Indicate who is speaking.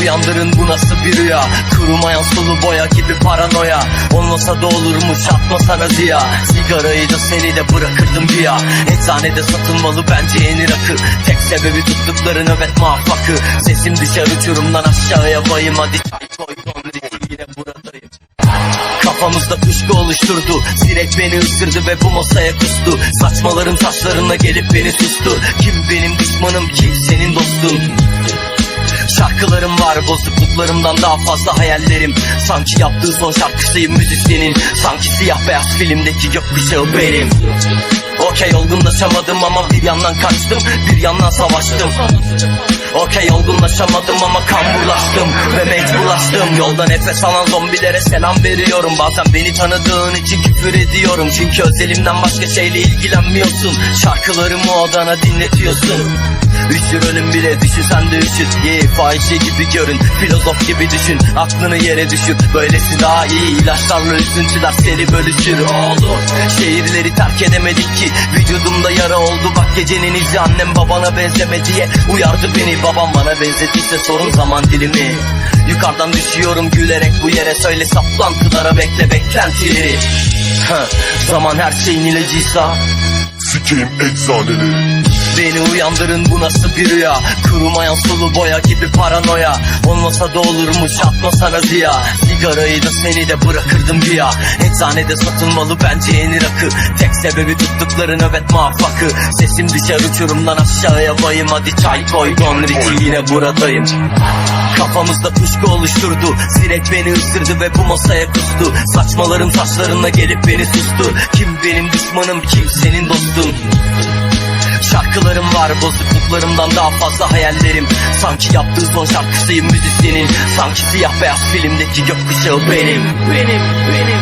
Speaker 1: uyandırın bu nasıl bir rüya? Kurumayan sulu boya gibi paranoya. Olmasa da olurmuş atmasana ziya. Sigarayı da seni de bırakırdım bir ya Eczanede satılmalı bence yeni rakı. Tek sebebi tuttukları nöbet muvaffakı Sesim düşer uçurumdan aşağıya bayım. Hadi koy donriti yine buradayım. Kafamızda kuşku oluşturdu. Sinek beni ısırdı ve bu masaya kustu. Saçmalarım saçlarına gelip beni sustu. Kim benim düşmanım? Kim senin dostun Bozukluklarımdan daha fazla hayallerim. Sanki yaptığı son şarkısıyım müzisyenin. Sanki siyah beyaz filmdeki gökkuşağı benim. Okey olgunlaşamadım ama bir yandan kaçtım Bir yandan savaştım. Okey olgunlaşamadım ama kamburlaştım Ve mecburlaştım Yolda nefes alan zombilere selam veriyorum. Bazen beni tanıdığın için küfür ediyorum. Çünkü özelimden başka şeyle ilgilenmiyorsun. Şarkılarımı odana dinletiyorsun Üşür ölüm bile düşün sen de üşüt. Ye fahişe gibi görün Filozof gibi düşün. Aklını yere düşür Böylesi daha iyi. İlaçlarla üzüntüler seni bölüşür. Oğlum Şehirleri terk edemedik ki. Vücudumda yara oldu bak gecenin izi. Annem babana benzeme diye uyardı beni. Babam bana benzettiyse sorun zaman dilimi. Yukarıdan düşüyorum gülerek bu yere Söyle. Saplantılara bekle beklentileri. Heh, Zaman her şeyin ilacıysa.
Speaker 2: Sikeyim eczaneni
Speaker 1: Beni uyandırın bu nasıl bir rüya? Kurumayan sulu boya gibi paranoya. Olmasa da olurmuş atmasana ziya. Sigarayı da seni de bırakırdım bir ya Eczanede satılmalı bence yeni rakı. Tek sebebi tuttukları nöbet muvaffakı. Sesim düşer uçurumdan aşağıya bayım. Hadi çay koy Gonriti yine buradayım. Kafamızda kuşku oluşturdu. Sinek beni ısırdı ve bu masaya kustu. Saçmalarım saçlarına gelip beni sustu. Kim benim düşmanım kim senin dostun Şarkılarım var bozukluklarımdan daha fazla hayallerim. Sanki yaptığı son şarkısıyım müzisyenin. Sanki siyah beyaz filmdeki gökkuşağı benim Benim benim